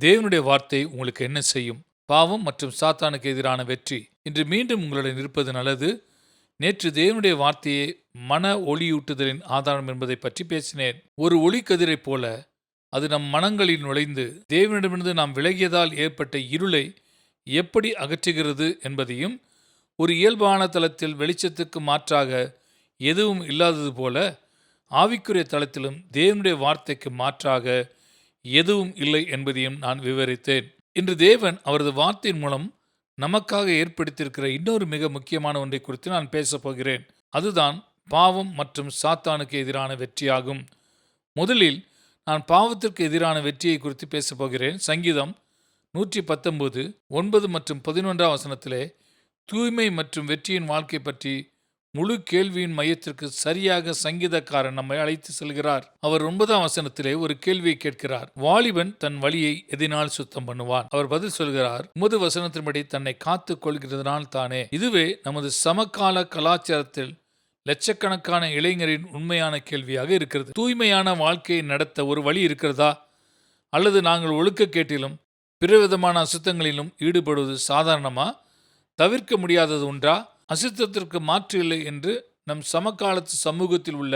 தேவனுடைய வார்த்தை உங்களுக்கு என்ன செய்யும்? பாவம் மற்றும் சாத்தானுக்கு எதிரான வெற்றி. இன்று மீண்டும் உங்களுடன் இருப்பது நல்லது. நேற்று தேவனுடைய வார்த்தையே மன ஒளியூட்டுதலின் ஆதாரம் என்பதை பற்றி பேசினேன். ஒரு ஒளிக்கதிரைப் போல அது நம் மனங்களில் நுழைந்து தேவனிடமிருந்து நாம் விலகியதால் ஏற்பட்ட இருளை எப்படி அகற்றுகிறது என்பதையும் ஒரு இயல்பான தளத்தில் வெளிச்சத்துக்கு மாற்றாக எதுவும் இல்லாதது போல ஆவிக்குரிய தளத்திலும் தேவனுடைய வார்த்தைக்கு மாற்றாக எதுவும் இல்லை என்பதையும் நான் விவரித்தேன். இன்று தேவன் அவரது வார்த்தையின் மூலம் நமக்காக ஏற்படுத்தியிருக்கிற இன்னொரு மிக முக்கியமான ஒன்றை குறித்து நான் பேசப் போகிறேன். அதுதான் பாவம் மற்றும் சாத்தானுக்கு எதிரான வெற்றியாகும். முதலில் நான் பாவத்திற்கு எதிரான வெற்றியை குறித்து பேசப் போகிறேன். சங்கீதம் நூற்றி பத்தொன்பது ஒன்பது மற்றும் பதினொன்றாம் வசனத்திலே தூய்மை மற்றும் வெற்றியின் வாழ்க்கை பற்றி முழு கேள்வியின் மையத்திற்கு சரியாக சங்கீதக்காரன் நம்மை அழைத்து செல்கிறார். அவர் ஒன்பதாம் வசனத்திலே ஒரு கேள்வியை கேட்கிறார். வாலிபன் தன் வழியை எதினால் சுத்தம் பண்ணுவான். அவர் பதில் சொல்கிறார் முது வசனத்தின்படி தன்னை காத்துக் கொள்கிறதுனால் தானே. இதுவே நமது சமகால கலாச்சாரத்தில் லட்சக்கணக்கான இளைஞரின் உண்மையான கேள்வியாக இருக்கிறது. தூய்மையான வாழ்க்கையை நடத்த ஒரு வழி இருக்கிறதா? அல்லது நாங்கள் ஒழுக்க கேட்டிலும் பிறவிதமான அசுத்தங்களிலும் ஈடுபடுவது சாதாரணமா? தவிர்க்க முடியாதது உண்டா? அசுத்தத்திற்கு மாற்று இல்லை என்று நம் சமகாலத்து சமூகத்தில் உள்ள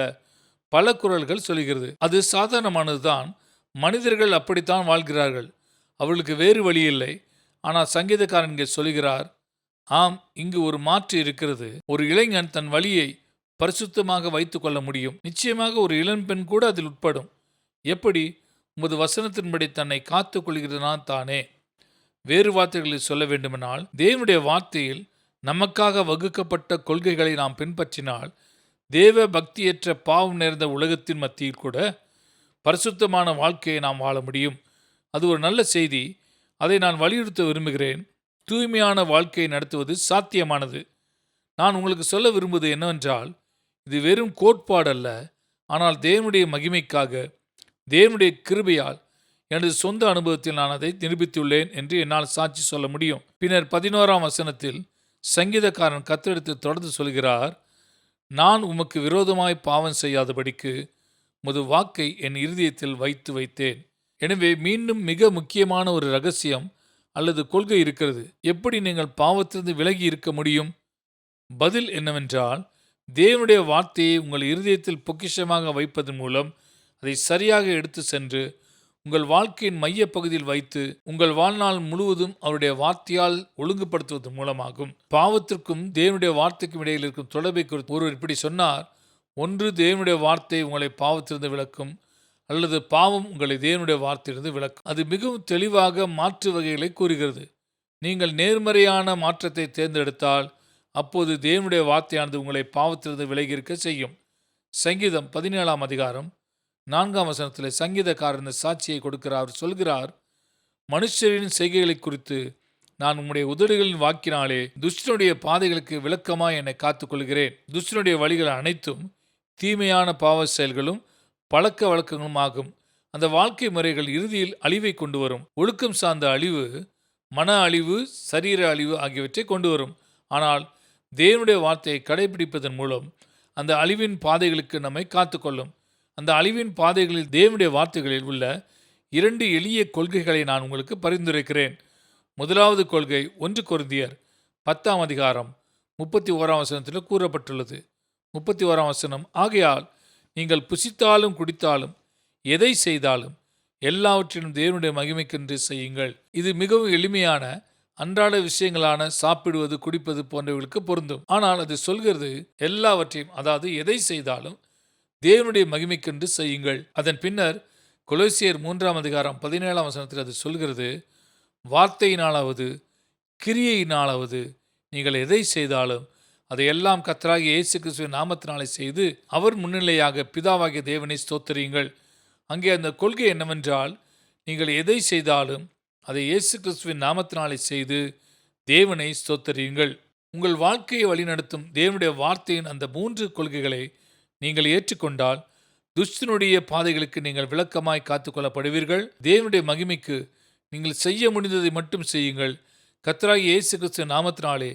பல குரல்கள் சொல்கிறது. அது சாதாரணமானதுதான். மனிதர்கள் அப்படித்தான் வாழ்கிறார்கள். அவர்களுக்கு வேறு வழி இல்லை. ஆனால் சங்கீதக்காரன் இங்கே சொல்கிறார் ஆம் இங்கு ஒரு மாற்று இருக்கிறது. ஒரு இளைஞன் தன் வழியை பரிசுத்தமாக வைத்து கொள்ள முடியும். நிச்சயமாக ஒரு இளம்பெண் கூட அதில் உட்படும். எப்படி? உமது வசனத்தின்படி தன்னை காத்து கொள்கிறதுனா தானே வேறு வார்த்தைகளில் சொல்ல வேண்டுமெனால் தேவனுடைய வார்த்தையில் நமக்காக வகுக்கப்பட்ட கொள்கைகளை நாம் பின்பற்றினால் தேவ பக்தியற்ற பாவம் நேர்ந்த உலகத்தின் மத்தியில் கூட பரிசுத்தமான வாழ்க்கையை நாம் வாழ முடியும். அது ஒரு நல்ல செய்தி. அதை நான் வலியுறுத்த விரும்புகிறேன். தூய்மையான வாழ்க்கையை நடத்துவது சாத்தியமானது. நான் உங்களுக்கு சொல்ல விரும்புவது என்னவென்றால் இது வெறும் கோட்பாடு அல்ல ஆனால் தேவனுடைய மகிமைக்காக தேவனுடைய கிருபையால் எனது சொந்த அனுபவத்தில் நான் அதை நிரூபித்துள்ளேன் என்று என்னால் சாட்சி சொல்ல முடியும். பின்னர் பதினோராம் வசனத்தில் சங்கீதக்காரன் கத்தெடுத்து தொடர்ந்து சொல்கிறார் நான் உமக்கு விரோதமாய் பாவம் செய்யாதபடிக்கு முது வாக்கை என் இருதயத்தில் வைத்து வைத்தேன். எனவே மீண்டும் மிக முக்கியமான ஒரு ரகசியம் அல்லது கொள்கை இருக்கிறது. எப்படி நீங்கள் பாவத்திலிருந்து விலகி இருக்க முடியும்? பதில் என்னவென்றால் தேவனுடைய வார்த்தையை உங்கள் இருதயத்தில் பொக்கிஷமாக வைப்பதன் மூலம் அதை சரியாக எடுத்து சென்று உங்கள் வாழ்க்கையின் மைய பகுதியில் வைத்து உங்கள் வாழ்நாள் முழுவதும் அவருடைய வார்த்தையால் ஒழுங்குபடுத்துவதன் மூலமாகும். பாவத்திற்கும் தேவனுடைய வார்த்தைக்கும் இடையில் இருக்கும் தொடர்பை குறித்து ஒருவர் இப்படி சொன்னார். ஒன்று தேவனுடைய வார்த்தை உங்களை பாவத்திலிருந்து விளக்கும் அல்லது பாவம் உங்களை தேவனுடைய வார்த்தையிலிருந்து விளக்கும் அது மிகவும் தெளிவாக மாற்று வகைகளை கூறுகிறது. நீங்கள் நேர்மறையான மாற்றத்தை தேர்ந்தெடுத்தால் அப்போது தேவனுடைய வார்த்தையானது உங்களை பாவத்திலிருந்து விலகியிருக்க செய்யும். சங்கீதம் பதினேழாம் அதிகாரம் நான்காம் வசனத்தில் சங்கீதக்காரர் இந்த சாட்சியை கொடுக்கிறார் சொல்கிறார் மனுஷரின் செய்கைகளை குறித்து நான் உம்முடைய உதடுகளின் வாக்கினாலே துஷ்டனுடைய பாதைகளுக்கு விளக்கமாக என்னை காத்துக்கொள்கிறேன். துஷ்டனுடைய வழிகள் அனைத்தும் தீமையான பாவ செயல்களும் பழக்க வழக்கங்களும் ஆகும். அந்த வாழ்க்கை முறைகள் இறுதியில் அழிவை கொண்டு வரும். ஒழுக்கம் சார்ந்த அழிவு மன அழிவு சரீர அழிவு ஆகியவற்றை கொண்டு வரும். ஆனால் தேவனுடைய வார்த்தையை கடைபிடிப்பதன் மூலம் அந்த அழிவின் பாதைகளுக்கு நம்மை காத்துக்கொள்ளும். அந்த அழிவின் பாதைகளில் தேவனுடைய வார்த்தைகளில் உள்ள இரண்டு எளிய கொள்கைகளை நான் உங்களுக்கு பரிந்துரைக்கிறேன். முதலாவது கொள்கை ஒன்று கொருந்தியர் பத்தாம் அதிகாரம் முப்பத்தி ஓராம் வசனத்தில் கூறப்பட்டுள்ளது. முப்பத்தி ஓராம் வசனம் ஆகையால் நீங்கள் புசித்தாலும் குடித்தாலும் எதை செய்தாலும் எல்லாவற்றிலும் தேவனுடைய மகிமைக்கென்று செய்யுங்கள். இது மிகவும் எளிமையான அன்றாட விஷயங்களான சாப்பிடுவது குடிப்பது போன்றவர்களுக்கு பொருந்தும். ஆனால் அது சொல்கிறது எல்லாவற்றையும் அதாவது எதை செய்தாலும் தேவனுடைய மகிமைக்கென்று செய்யுங்கள். அதன் பின்னர் கொலோசியர் மூன்றாம் அதிகாரம் பதினேழாம் வசனத்தில் அது சொல்கிறது வார்த்தையினாலாவது கிரியையினாலாவது நீங்கள் எதை செய்தாலும் அதையெல்லாம் கத்தராகிய இயேசு கிறிஸ்துவின் நாமத்தினாலே செய்து அவர் முன்னிலையாக பிதாவாகிய தேவனை ஸ்தோத்தரியுங்கள். அங்கே அந்த கொள்கை என்னவென்றால் நீங்கள் எதை செய்தாலும் அதை இயேசு கிறிஸ்துவின் நாமத்தினாலே செய்து தேவனை ஸ்தோத்தரியுங்கள். உங்கள் வாழ்க்கையை வழிநடத்தும் தேவனுடைய வார்த்தையின் அந்த மூன்று கொள்கைகளை நீங்கள் ஏற்றுக்கொண்டால் துஷ்டனுடைய பாதைகளுக்கு நீங்கள் விளக்கமாய் காத்துக்கொள்ளப்படுவீர்கள். தேவனுடைய மகிமைக்கு நீங்கள் செய்ய முடிந்ததை மட்டும் செய்யுங்கள். கத்தராகி இயேசு கிறிஸ்து நாமத்தினாலே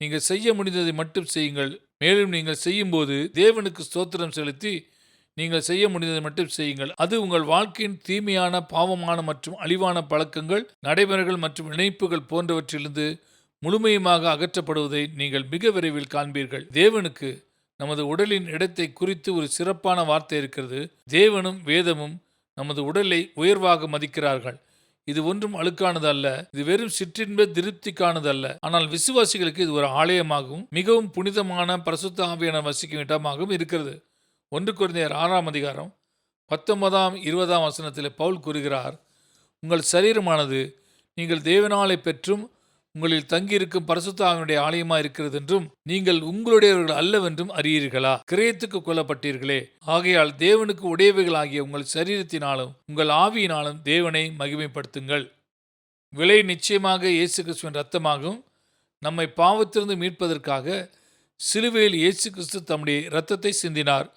நீங்கள் செய்ய முடிந்ததை மட்டும் செய்யுங்கள். மேலும் நீங்கள் செய்யும்போது தேவனுக்கு ஸ்தோத்திரம் செலுத்தி நீங்கள் செய்ய முடிந்ததை மட்டும் செய்யுங்கள். அது உங்கள் வாழ்க்கையின் தீமையான பாவமான மற்றும் அழிவான பழக்கங்கள் நடைமுறைகள் மற்றும் இணைப்புகள் போன்றவற்றிலிருந்து முழுமையுமாக அகற்றப்படுவதை நீங்கள் மிக விரைவில் காண்பீர்கள். தேவனுக்கு நமது உடலின் இடத்தை குறித்து ஒரு சிறப்பான வார்த்தை இருக்கிறது. தேவனும் வேதமும் நமது உடலை உயர்வாக மதிக்கிறார்கள். இது ஒன்றும் அழுக்கானது அல்ல இது வெறும் சிற்றின்ப திருப்திக்கானது அல்ல ஆனால் விசுவாசிகளுக்கு இது ஒரு ஆலயமாகவும் மிகவும் புனிதமான பரிசுத்த ஆவியான வசிக்கும் இடமாகவும் இருக்கிறது. ஒன்று குறைந்தர் ஆறாம் அதிகாரம் பத்தொன்பதாம் இருபதாம் வசனத்தில் பவுல் கூறுகிறார் உங்கள் சரீரமானது நீங்கள் தேவனாலை பெற்றும் உங்களில் தங்கியிருக்கும் பரசுத்தாவினுடைய ஆலயமா இருக்கிறது என்றும் நீங்கள் உங்களுடையவர்கள் அல்லவென்றும் அறியீர்களா? கிரயத்துக்கு கொல்லப்பட்டீர்களே. ஆகையால் தேவனுக்கு உடையவைகளாகிய உங்கள் சரீரத்தினாலும் உங்கள் ஆவியினாலும் தேவனை மகிமைப்படுத்துங்கள். விலை நிச்சயமாக இயேசு கிறிஸ்துவின் ரத்தமாகும் நம்மை பாவத்திலிருந்து மீட்பதற்காக சிலுவையில் இயேசு கிறிஸ்து தம்முடைய இரத்தத்தை சிந்தினார்.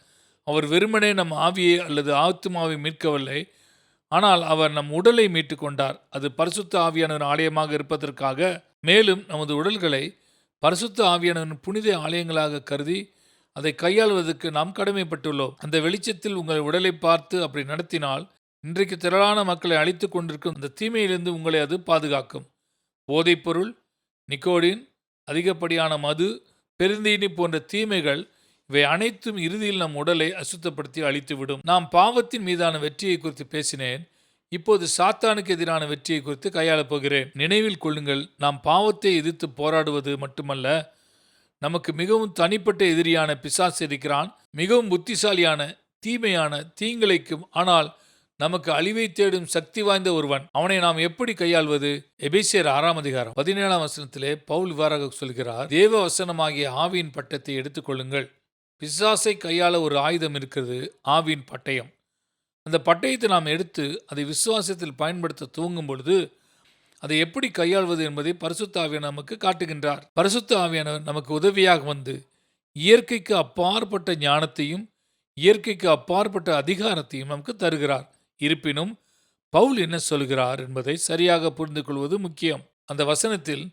அவர் வெறுமனே நம் ஆவியை அல்லது ஆத்துமாவை மீட்கவில்லை. ஆனால் அவர் நம் உடலை மீட்டு கொண்டார் அது பரிசுத்த ஆவியானவர் ஆலயமாக இருப்பதற்காக மேலும் நமது உடல்களை பரிசுத்த ஆவியானவன் புனித ஆலயங்களாக கருதி அதை கையாள்வதற்கு நாம் கடமைப்பட்டுள்ளோம். அந்த வெளிச்சத்தில் உங்கள் உடலை பார்த்து அப்படி நடத்தினால் இன்றைக்கு திரளான மக்களை அழித்து கொண்டிருக்கும் அந்த தீமையிலிருந்து உங்களை அது பாதுகாக்கும். போதைப்பொருள் நிக்கோடின் அதிகப்படியான மது பெருந்தீனி போன்ற தீமைகள் இவை அனைத்தும் இறுதியில் நம் உடலை அசுத்தப்படுத்தி அழித்துவிடும். நாம் பாவத்தின் மீதான வெற்றியை குறித்து பேசினேன். இப்போது சாத்தானுக்கு எதிரான வெற்றியை குறித்து கையாளப் போகிறேன். நினைவில் கொள்ளுங்கள் நாம் பாவத்தை எதிர்த்து போராடுவது மட்டுமல்ல நமக்கு மிகவும் தனிப்பட்ட எதிரியான பிசாசு இருக்கிறான் மிகவும் புத்திசாலியான தீமையான தீங்கிழைக்கும் ஆனால் நமக்கு அழிவை தேடும் சக்தி வாய்ந்த ஒருவன். அவனை நாம் எப்படி கையாள்வது? எபேசியர் ஆறாம் அதிகாரம் பதினேழாம் வசனத்திலே பவுல் இவ்வாறாக சொல்கிறார் தேவ வசனமாகிய ஆவியின் பட்டத்தை எடுத்துக்கொள்ளுங்கள் பிசாசை கையாள ஒரு ஆயுதம் இருக்கிறது ஆவியின் பட்டயம். அந்த பட்டயத்தை நாம் எடுத்து அதை விசுவாசத்தில் பயன்படுத்த துவங்கும் பொழுது அதை எப்படி கையாள்வது என்பதை பரிசுத்த ஆவியானவர் நமக்கு காட்டுகின்றார். பரிசுத்த ஆவியானவர் நமக்கு உதவியாக வந்து இயற்கைக்கு அப்பாற்பட்ட ஞானத்தையும் இயற்கைக்கு அப்பாற்பட்ட அதிகாரத்தையும் நமக்கு தருகிறார். இருப்பினும் பவுல் என்ன சொல்கிறார் என்பதை சரியாக புரிந்து கொள்வது முக்கியம். அந்த வசனத்தில்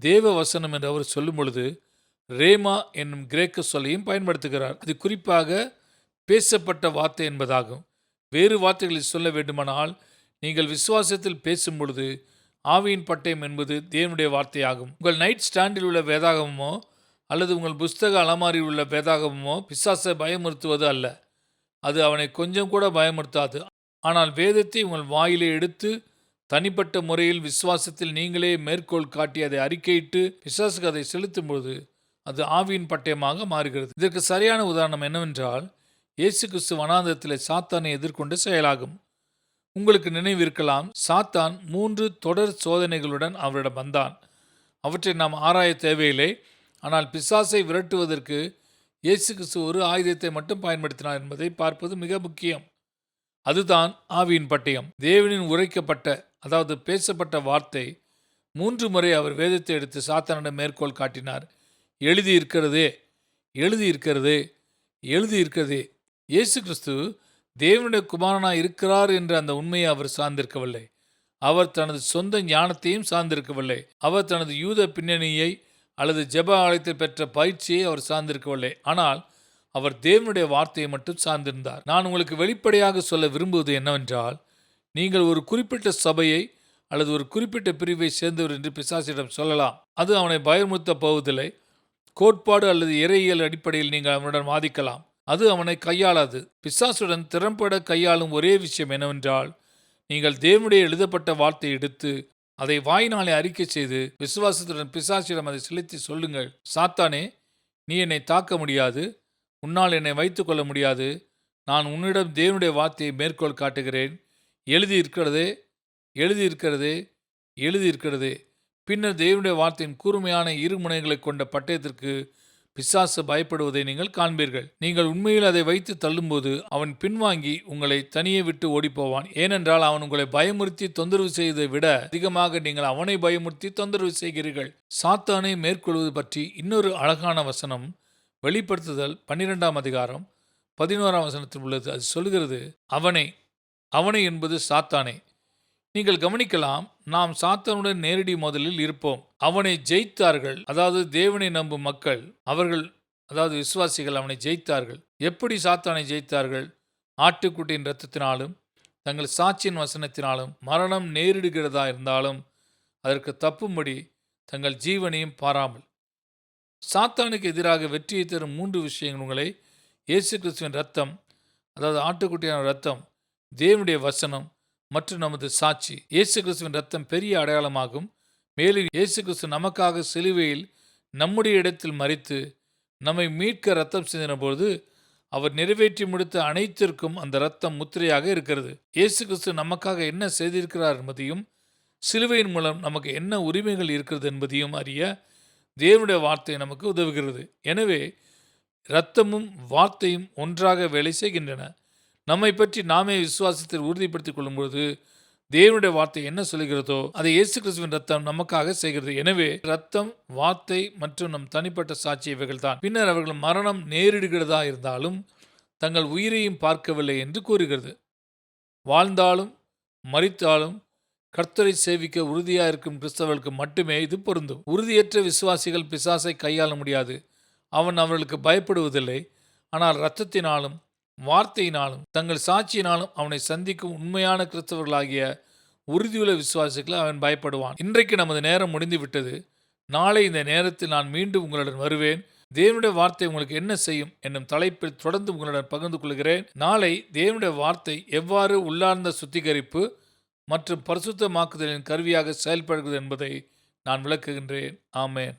தேவ வசனம் என்று அவர் சொல்லும் பொழுது ரேமா என்னும் கிரேக்க சொல்லையும் பயன்படுத்துகிறார். அது குறிப்பாக பேசப்பட்ட வார்த்தை என்பதாகும். வேறு வார்த்தைகளில் சொல்ல வேண்டுமானால் நீங்கள் விசுவாசத்தில் பேசும் பொழுது ஆவியின் பட்டயம் என்பது தேவனுடைய வார்த்தையாகும். உங்கள் நைட் ஸ்டாண்டில் உள்ள வேதாகமோ அல்லது உங்கள் புஸ்தக அலமாரியில் உள்ள வேதாகமோ பிசாசை பயமுறுத்துவது அல்ல. அது அவனை கொஞ்சம் கூட பயமுறுத்தாது. ஆனால் வேதத்தை உங்கள் வாயிலே எடுத்து தனிப்பட்ட முறையில் விசுவாசத்தில் நீங்களே மேற்கோள் காட்டி அதை அறிக்கையிட்டு பிசாசுக்கு அதை செலுத்தும் பொழுது அது ஆவியின் பட்டயமாக மாறுகிறது. இதற்கு சரியான உதாரணம் என்னவென்றால் இயேசு கிறிஸ்து வனாந்தரத்தில் சாத்தானை எதிர்கொண்ட செயலாகும். உங்களுக்கு நினைவிருக்கலாம் சாத்தான் மூன்று தொடர் சோதனைகளுடன் அவரிடம் வந்தான். அவற்றை நாம் ஆராய தேவையில்லை. ஆனால் பிசாசை விரட்டுவதற்கு இயேசு கிறிஸ்து ஒரு ஆயுதத்தை மட்டும் பயன்படுத்தினார் என்பதை பார்ப்பது மிக முக்கியம். அதுதான் ஆவியின் பட்டயம். தேவனின் உரைக்கப்பட்ட அதாவது பேசப்பட்ட வார்த்தை மூன்று முறை அவர் வேதத்தை எடுத்து சாத்தானிடம் மேற்கோள் காட்டினார். எழுதியிருக்கிறதே எழுதியிருக்கிறதே எழுதியிருக்கிறதே. இயேசு கிறிஸ்து தேவனுடைய குமாரனாக இருக்கிறார் என்ற அந்த உண்மையை அவர் சார்ந்திருக்கவில்லை. அவர் தனது சொந்த ஞானத்தையும் சார்ந்திருக்கவில்லை. அவர் தனது யூத பின்னணியை அல்லது ஜெப ஆலயத்தில் பெற்ற பயிற்சியை அவர் சார்ந்திருக்கவில்லை. ஆனால் அவர் தேவனுடைய வார்த்தையை மட்டும் சார்ந்திருந்தார். நான் உங்களுக்கு வெளிப்படையாக சொல்ல விரும்புவது என்னவென்றால் நீங்கள் ஒரு குறிப்பிட்ட சபையை அல்லது ஒரு குறிப்பிட்ட பிரிவை சேர்ந்தவர் என்று பிசாசிடம் சொல்லலாம். அது அவனை பயமுறுத்த போவதில்லை. கோட்பாடு அல்லது இறையியல் அடிப்படையில் நீங்கள் அவனுடன் வாதிக்கலாம். அது அவனை கையாளாது. பிசாசுடன் திறம்பட கையாளும் ஒரே விஷயம் என்னவென்றால் நீங்கள் தேவனுடைய எழுதப்பட்ட வார்த்தை எடுத்து அதை வாயினாலே அறிக்கை செய்து விசுவாசத்துடன் பிசாசிடம் அதை செலுத்தி சொல்லுங்கள். சாத்தானே நீ என்னை தாக்க முடியாது. உன்னால் என்னை வைத்துக்கொள்ள முடியாது. நான் உன்னிடம் தேவனுடைய வார்த்தையை மேற்கோள் காட்டுகிறேன். எழுதியிருக்கிறதே எழுதியிருக்கிறதே எழுதியிருக்கிறதே. பின்னர் தேவனுடைய வார்த்தையின் கூர்மையான இரு முனைகளை கொண்ட பட்டயத்திற்கு பிசாசு பயப்படுவதை நீங்கள் காண்பீர்கள். நீங்கள் உண்மையில் அதை வைத்து தள்ளும்போது அவன் பின்வாங்கி உங்களை தனியே விட்டு ஓடிப்போவான். ஏனென்றால் அவன் உங்களை பயமுறுத்தி தொந்தரவு செய்ததை விட அதிகமாக நீங்கள் அவனை பயமுறுத்தி தொந்தரவு செய்கிறீர்கள். சாத்தானை மேற்கொள்வது பற்றி இன்னொரு அழகான வசனம் வெளிப்படுத்துதல் பன்னிரெண்டாம் அதிகாரம் பதினோராம் வசனத்தில் உள்ளது. அது சொல்கிறது அவனை அவனை என்பது சாத்தானே. நீங்கள் கவனிக்கலாம் நாம் சாத்தானுடன் நேரடி மோதலில் இருப்போம். அவனை ஜெயித்தார்கள். அதாவது தேவனை நம்பும் மக்கள் அவர்கள் அதாவது விசுவாசிகள் அவனை ஜெயித்தார்கள். எப்படி சாத்தானை ஜெயித்தார்கள்? ஆட்டுக்குட்டியின் ரத்தத்தினாலும் தங்கள் சாட்சியின் வசனத்தினாலும் மரணம் நேரிடுகிறதா இருந்தாலும் அதற்கு தப்பும்படி தங்கள் ஜீவனையும் பாராமல். சாத்தானுக்கு எதிராக வெற்றியை தரும் மூன்று விஷயங்கள் உங்களை இயேசு கிறிஸ்துவின் ரத்தம் அதாவது ஆட்டுக்குட்டியான ரத்தம் தேவனுடைய வசனம் மற்றும் நமது சாட்சி. இயேசு கிறிஸ்துவின் ரத்தம் பெரிய அடையாளமாகும். மேலும் இயேசு கிறிஸ்து நமக்காக சிலுவையில் நம்முடைய இடத்தில் மறித்து நம்மை மீட்க ரத்தம் சிந்தின பொழுது அவர் நிறைவேற்றி முடித்த அனைத்திற்கும் அந்த ரத்தம் முத்திரையாக இருக்கிறது. இயேசு கிறிஸ்து நமக்காக என்ன செய்திருக்கிறார் என்பதையும் சிலுவையின் மூலம் நமக்கு என்ன உரிமைகள் இருக்கிறது என்பதையும் அறிய தேவனுடைய வார்த்தை நமக்கு உதவுகிறது. எனவே இரத்தமும் வார்த்தையும் ஒன்றாக வேலை செய்கின்றன. நம்மை பற்றி நாமே விசுவாசத்தில் உறுதிப்படுத்திக் கொள்ளும்பொழுது தேவனுடைய வார்த்தை என்ன சொல்கிறதோ அதை இயேசு கிறிஸ்துவின் ரத்தம் நமக்காக செய்கிறது. எனவே ரத்தம் வார்த்தை மற்றும் நம் தனிப்பட்ட சாட்சி இவைகள் தான் பின்னர் அவர்கள் மரணம் நேரிடுகிறதா இருந்தாலும் தங்கள் உயிரையும் பார்க்கவில்லை என்று கூறுகிறது. வாழ்ந்தாலும் மறித்தாலும் கர்த்தரை சேவிக்க உறுதியாக இருக்கும் கிறிஸ்தவர்களுக்கு மட்டுமே இது பொருந்தும். உறுதியற்ற விசுவாசிகள் பிசாசை கையாள முடியாது. அவன் அவர்களுக்கு பயப்படுவதில்லை. ஆனால் இரத்தத்தினாலும் வார்த்தையினாலும் தங்கள் சாட்சியினாலும் அவனை சந்திக்கும் உண்மையான கிறிஸ்தவர்களாகிய உறுதியுள்ள விசுவாசிகளை அவன் பயப்படுவான். இன்றைக்கு நமது நேரம் முடிந்து விட்டது நாளை இந்த நேரத்தில் நான் மீண்டும் உங்களுடன் வருவேன். தேவனுடைய வார்த்தை உங்களுக்கு என்ன செய்யும் என்னும் தலைப்பில் தொடர்ந்து உங்களுடன் பகிர்ந்து கொள்கிறேன். நாளை தேவனுடைய வார்த்தை எவ்வாறு உள்ளார்ந்த சுத்திகரிப்பு மற்றும் பரிசுத்தமாக்குதலின் கருவியாக செயல்படுகிறது என்பதை நான் விளக்குகின்றேன். ஆமேன்.